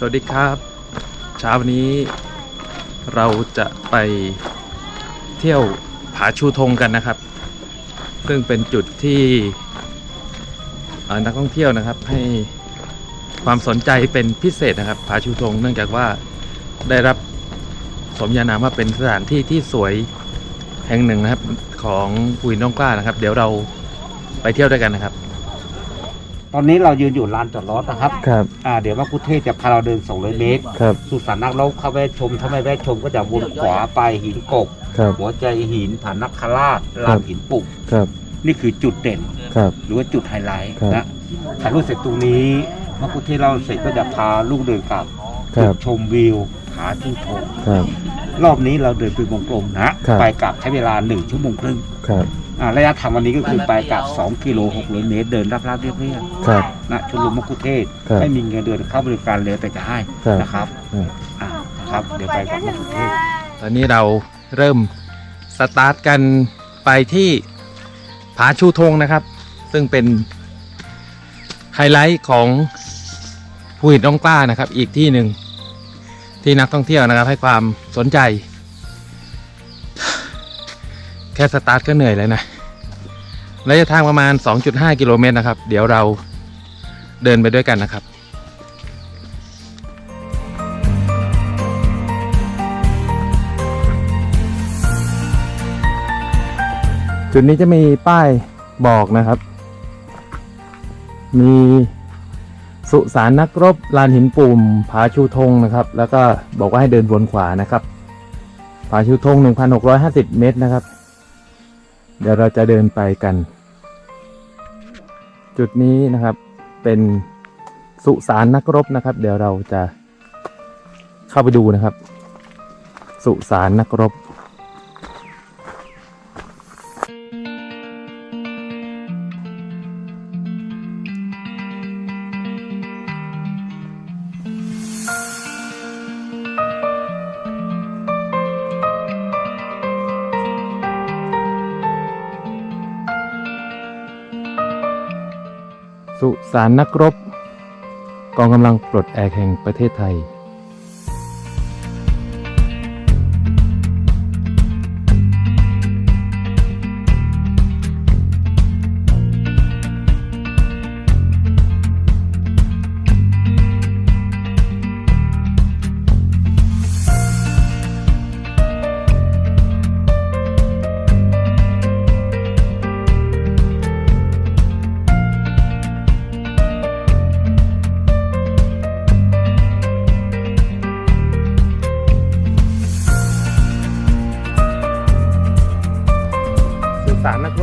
สวัสดีครับ เช้าวันนี้เราจะไปเที่ยวผาชูธงกันนะครับ ซึ่งเป็นจุดที่นักท่องเที่ยวนะครับให้ความสนใจเป็นพิเศษนะครับผาชูธงเนื่องจากว่าได้รับสมญานามว่าเป็นสถานที่ที่สวยแห่งหนึ่งนะครับของปุยน้องกล้านะครับ เดี๋ยวเราไปเที่ยวด้วยกันนะครับ ตอนนี้เรายืนอยู่ลานจอดรถนะครับครับ อ่าเดี๋ยวว่าพุทเทศจะพาเราเดิน 200 เมตร ครับ สุสานนักรบเข้าไปชม ถ้าไม่แวะชมก็จะวนขวาไปหินกบ ครับ หัวใจหินฐานนักคราชลานหินปุก ครับ นี่คือจุดเด่น ครับ หรือว่าจุดไฮไลท์ครับนะถ่ายรูปเสร็จตรงนี้เมื่อพุทเทศเราเสร็จก็จะพาลูกเดินกลับครัจุบดชมวิวผาชูธงครับ รอบนี้เราเดินเป็นวงกลมนะ ครับ ไปกลับใช้เวลา1ชั่วโมงครึ่ง ครับ อ่าระยะทางวันนี้ก็คือไปกลับ 2 กิโล600เมตรเดินราบๆเรียบๆครับนะชมรมมะคุเทศครับไม่มีเงินเดือนเข้าบริการเลยแต่จะให้ครับ นะครับครับอ่านะครับ เดี๋ยวไปกับมะคุเทศ ตอนนี้เราเริ่มสตาร์ทกันไปที่ผาชูธงนะครับ ซึ่งเป็นไฮไลท์ของภูหินน้องกล้านะครับ อีกที่หนึ่งที่นักท่องเที่ยวนะครับ ให้ความสนใจแค่สตาร์ทก็เหนื่อยแล้วนะระยะทางประมาณ 2.5 กิโลเมตรนะครับ เดี๋ยวเราเดินไปด้วยกันนะครับจุดนี้จะมีป้ายบอกนะครับ มีสุสานนักรบลานหินปุ่ม ผาชูธงนะครับ แล้วก็บอกว่าให้เดินวนขวานะครับ ผาชูธง 1,650 เมตรนะครับ เดี๋ยวเราจะเดินไปกัน จุดนี้นะครับเป็นสุสานนักรบนะครับ เดี๋ยวเราจะเข้าไปดูนะครับ สุสานนักรบ สารนักรบ กองกำลังปลดแอกแห่งประเทศไทย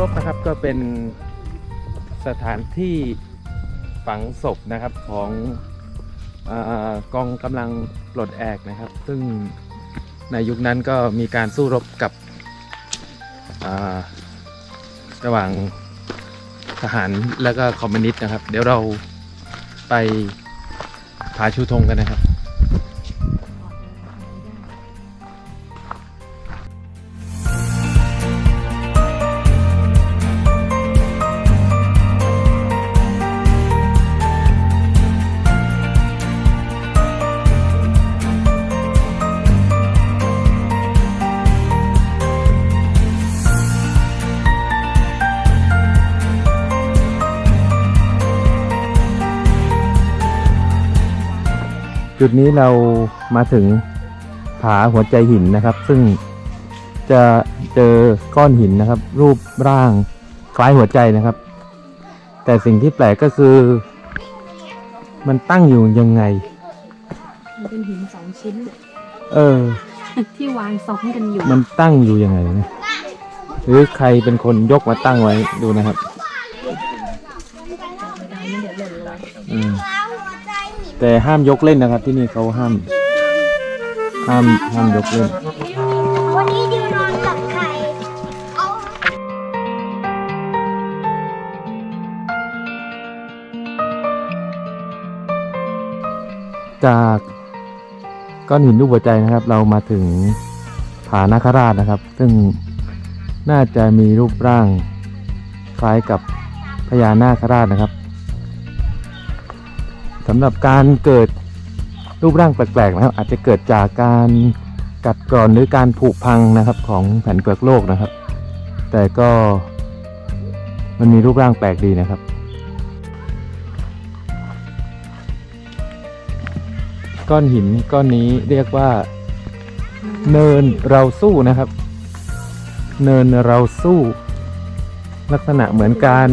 บนะครับก็เป็นสถานที่ฝังศพนะครับของอกองกำลังปลดแอกนะครับ ซึ่งในยุคนั้นก็มีการสู้รบกับระหว่างทหารแล้วก็คอมมิวนิสต์นะครับ เดี๋ยวเราไปผาชูธงกันนะครับ จุดนี้เรามาถึงผาหัวใจหินนะครับ ซึ่งจะเจอก้อนหินนะครับ รูปร่างคล้ายหัวใจนะครับ แต่สิ่งที่แปลกก็คือ มันตั้งอยู่ยังไง มันเป็นหินสองชิ้น เออ ที่วางซ้อนกันอยู่ มันตั้งอยู่ยังไงนะหรือใครเป็นคนยกมาตั้งไว้ดูนะครับ อืม แต่ห้ามยกเล่นนะครับ ที่นี่เขาห้าม ห้ามห้ามยกเล่น วันนี้ดิวนอนกับใครเอาจากก้อนหินรูปหัวใจนะครับ เรามาถึงผานาคราชนะครับ ซึ่งน่าจะมีรูปร่างคล้ายกับพญานาคราชนะครับ สำหรับการเกิดรูปร่างแปลกๆนะครับ อาจจะเกิดจากการกัดกร่อนหรือการผุพังนะครับของแผ่นเปลือกโลกนะครับ แต่ก็มันมีรูปร่างแปลกดีนะครับ ก้อนหินก้อนนี้เรียกว่าเนินเราสู้นะครับ เนินเราสู้ ลักษณะเหมือนการ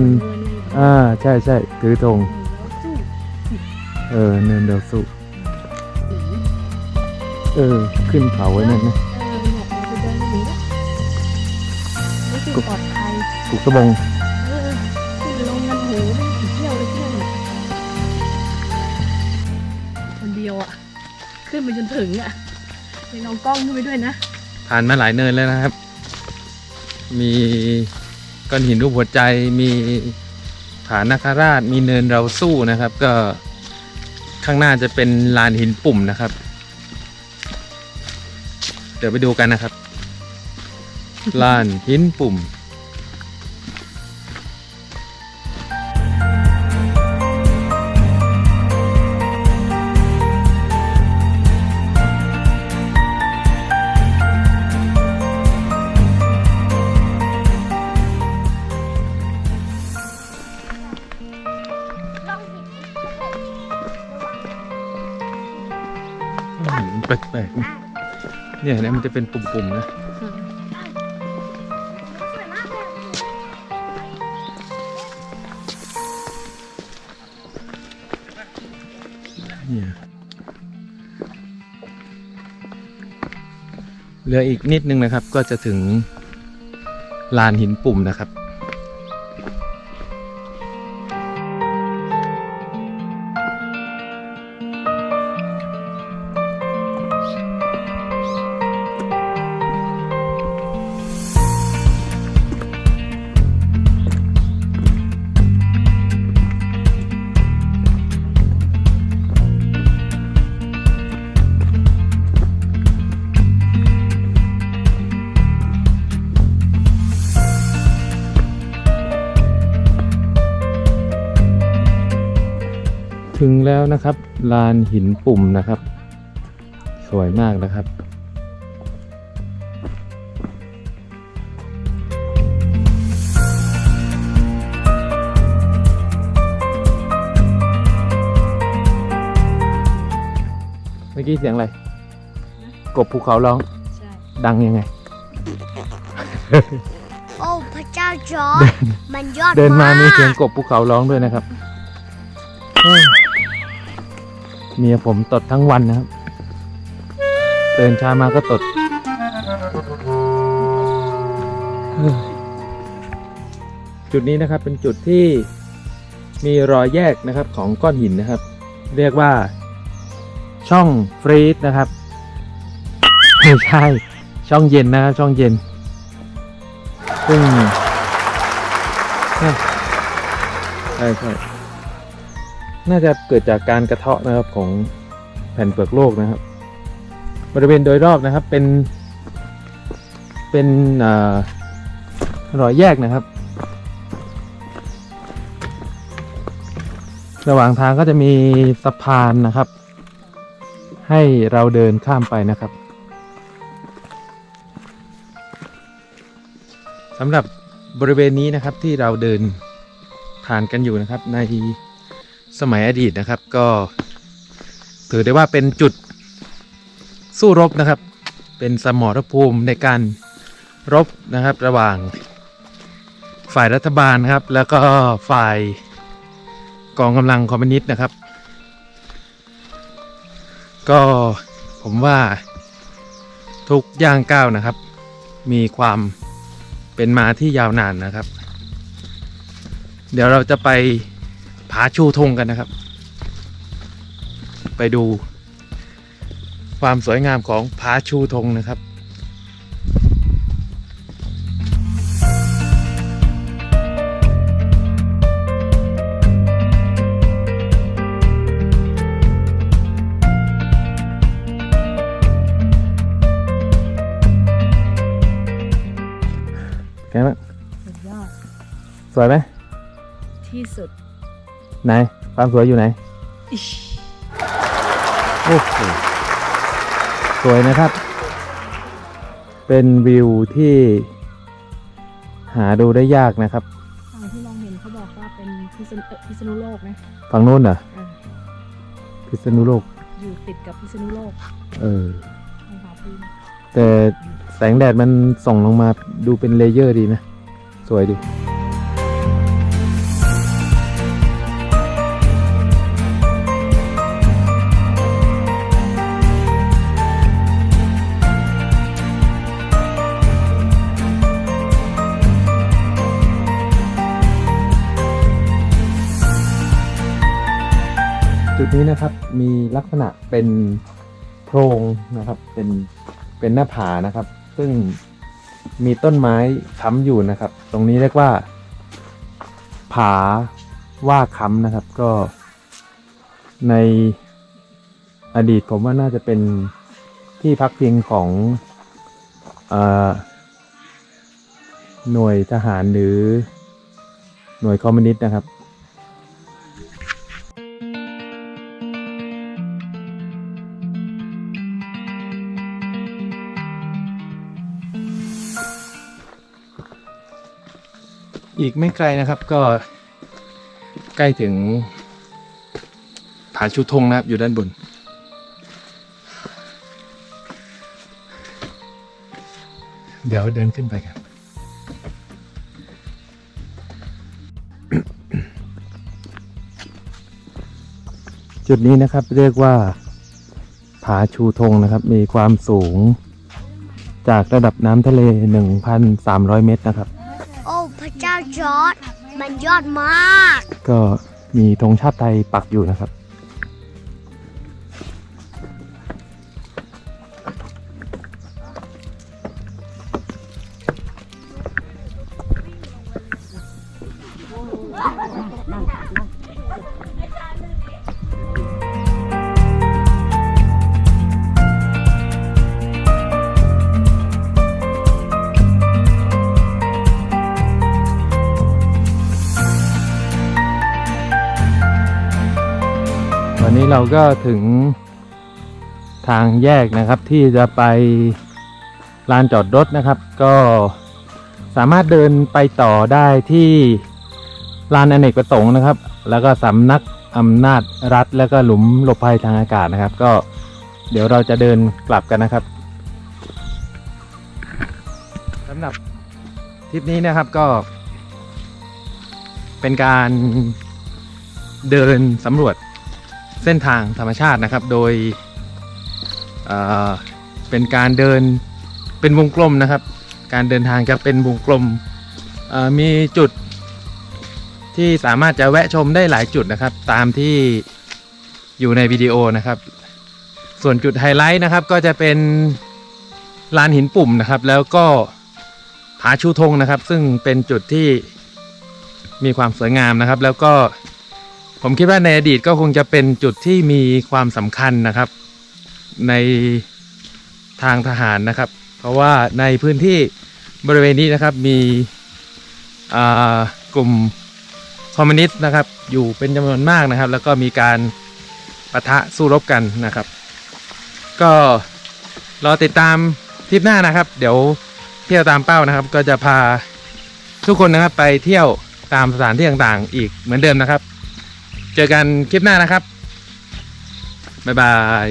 อ่าใช่ใช่ถือธง เออ เนินเราสู้เออ ขึ้นเขาไว้นั่นนะเออเนี่ยเราไปเดินกันหนีนะรู้สึกปลอดภัยถูกสบงเออขึ้นลงกันโหไม่ผีเที่ยวเลยเที่ยวเนี่ยคนเดียวอะ ขึ้นไปจนถึงอะยังเอากล้องขึ้นไปด้วยนะ ผ่านมาหลายเนินแล้วนะครับ มีก้อนหินรูปหัวใจ มีผานาคาราช มีเนินเราสู้นะครับ ก็ ข้างหน้าจะเป็นลานหินปุ่มนะครับ เดี๋ยวไปดูกันนะครับ ลานหินปุ่ม เนี่ยนะมันจะเป็นปุ่มๆนะเลยเนี่ยเหลืออีกนิดนึงนะครับ ก็จะถึงลานหินปุ่มนะครับ ถึงแล้วนะครับ ลานหินปุ่มนะครับ สวยมากนะครับเมื่อกี้เสียงอะไร กบภูเขาร้องใช่ดังยังไง โอ้พระเจ้าจอร์จมันยอดเดินมามีกเสียงกบภูเขาร้องด้วยนะครับ เมียผมตดทั้งวันนะครับเดินช้ามาก็ตด จุดนี้นะครับเป็นจุดที่มีรอยแยกนะครับของก้อนหินนะครับ เรียกว่าช่องฟรีซนะครับไม่ใช่ช่องเย็นนะครับช่องเย็นซึ่งใช่ใช่ น่าจะเกิดจากการกระเทาะนะครับของแผ่นเปลือกโลกนะครับ บริเวณโดยรอบนะครับเป็น เป็นอรอยแยกนะครับ ระหว่างทางก็จะมีสะพานนะครับ ให้เราเดินข้ามไปนะครับสำหรับบริเวณนี้นะครับที่เราเดินผ่านกันอยู่นะครับใน สมัยอดีตนะครับก็ถือได้ว่าเป็นจุดสู้รบนะครับ เป็นสมรภูมิในการรบนะครับระหว่างฝ่ายรัฐบาลครับ แล้วก็ฝ่ายกองกำลังคอมมิวนิสต์นะครับ ก็ผมว่าทุกย่างก้าวนะครับ มีความเป็นมาที่ยาวนานนะครับ เดี๋ยวเราจะไป ผาชูธงกันนะครับ ไปดูความสวยงามของผาชูธงนะครับไงบ้างสุดยอดสวยไหมที่สุด ไหนความสวยอยู่ไหนอิชโอ้โหสวยนะครับ เป็นวิวที่หาดูได้ยากนะครับฝั่งที่มองเห็นเขาบอกว่าเป็นพิษณุเอ่อพิษณุโลกนะฝั่งโน้นเหรออ่าพิษณุโลก อยู่ติดกับพิษณุโลกเออ ทางขวาพีนแต่แสงแดดมันส่องลงมาดูเป็นเลเยอร์ดีนะ สวยดี จุดนี้นะครับมีลักษณะเป็นโพรงนะครับ เป็นเป็นหน้าผานะครับ ซึ่งมีต้นไม้ค้ำอยู่นะครับ ตรงนี้เรียกว่า ผาว่าค้ำนะครับ ก็ ในอดีตผมว่าน่าจะเป็นที่พักพิงของอหน่วยทหารหรือหน่วยคอมมิวนิสต์นะครับ อีกไม่ไกลนะครับก็ใกล้ถึงผาชูธงนะครับอยู่ด้านบน เดี๋ยวเดินขึ้นไปกันจุดนี้นะครับเรียกว่าผาชูธงนะครับ มีความสูงจากระดับน้ำทะเล 1,300 เมตรนะครับ จอร์ดมันยอดมาก ก็มีธงชาติไทยปักอยู่นะครับ วันนี้เราก็ถึงทางแยกนะครับที่จะไปลานจอดรถนะครับ ก็สามารถเดินไปต่อได้ที่ลานอเนกประสงค์นะครับ แล้วก็สำนักอำนาจรัฐ แล้วก็หลุมหลบภัยทางอากาศนะครับ ก็เดี๋ยวเราจะเดินกลับกันนะครับสำหรับทริปนี้นะครับก็ เป็นการเดินสำรวจ เส้นทางธรรมชาตินะครับ โดยเเป็นการเดินเป็นวงกลมนะครับ การเดินทางจะเป็นวงกลมมีจุดที่สามารถจะแวะชมได้หลายจุดนะครับ ตามที่อยู่ในวิดีโอนะครับ ส่วนจุดไฮไลท์นะครับก็จะเป็นลานหินปุ่มนะครับ แล้วก็ผาชูธงนะครับ ซึ่งเป็นจุดที่มีความสวยงามนะครับ แล้วก็ ผมคิดว่าในอดีตก็คงจะเป็นจุดที่มีความสำคัญนะครับ ในทางทหารนะครับ เพราะว่าในพื้นที่บริเวณนี้นะครับมีกลุ่มคอมมิวนิสต์นะครับ อยู่เป็นจำนวนมากนะครับ แล้วก็มีการปะทะสู้รบกันนะครับ ก็รอติดตามทริปหน้านะครับ เดี๋ยวเที่ยวตามเป้านะครับ ก็จะพาทุกคนนะครับไปเที่ยวตามสถานที่ต่างๆ อีกเหมือนเดิมนะครับ เจอกันคลิปหน้านะครับ บ๊ายบาย